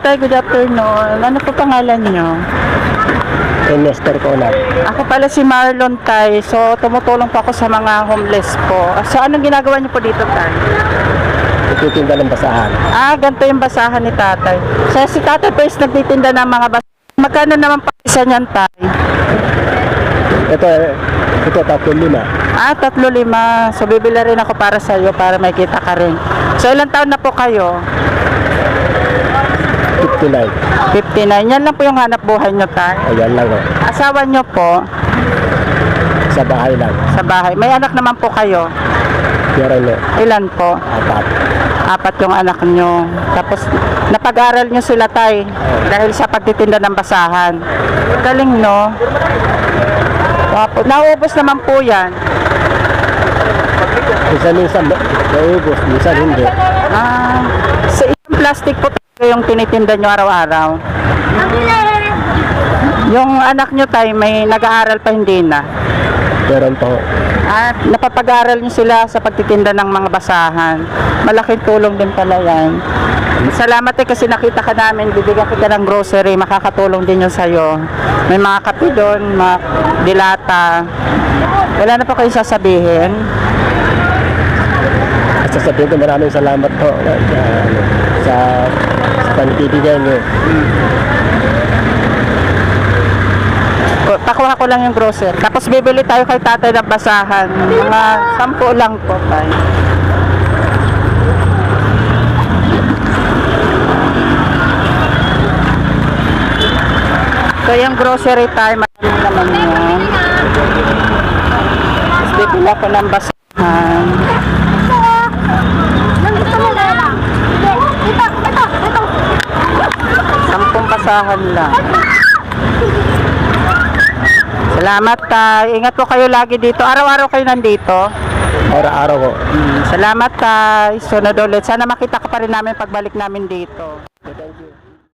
tay, good afternoon. Ano po pangalan nyo? Ko na. Ako pala si Marlon Tay. So, tumutulong po ako sa mga homeless po. So, anong ginagawa niyo po dito, Tay? Ititinda ng basahan. Ah, ganito yung basahan ni tatay. So, si tatay po is nagtitinda ng mga basahan. Magkano naman pa isa niyan, Tay? Ito, ito, tatlo lima. Ah, tatlo lima. So, bibili rin ako para sa iyo para may kita ka rin. So, ilang taon na po kayo? 59. 59. Yan lang po yung hanap buhay nyo, Tay. Ayan lang, oh. Asawa nyo po Sa bahay lang. sa bahay. May anak naman po kayo. Pero no, Ilan po? apat. Apat yung anak nyo. Tapos, napag-aral nyo sila, Tay. Dahil sa pagtitinda ng basahan. Galing, no? Wapo. Nauubos naman po yan. Minsan-minsan, naubos. Minsan hindi. Ah, sa isang plastic po tinitinda nyo araw-araw. Yung anak nyo tay, may nag-aaral pa hindi na. Meron po. At napapag-aaral nyo sila sa pagtitinda ng mga basahan. Malaking tulong din pala yan. Salamat eh kasi nakita ka namin, bibigyan kita ng grocery, makakatulong din yun sa'yo. May mga kape doon, mga dilata. Wala na pa kayo sasabihin. At sasabihin ko maraming salamat po sa, sa panitibigay niyo. Ko- ko lang yung grocery. Tapos bibili tayo kay tatay ng basahan. Mga sampu lang po tayo. So yung grocery tayo, marami naman yan. Tapos bibili ako ng basahan. Nandito mo lang. Ito, ito, ito. Sampung basahan lang. Salamat tay. Ingat po kayo lagi dito. Araw-araw kayo nandito. Araw-araw ko. Mm, Salamat tay. Sunod ulit. Sana makita ka pa rin namin pagbalik namin dito. Thank you.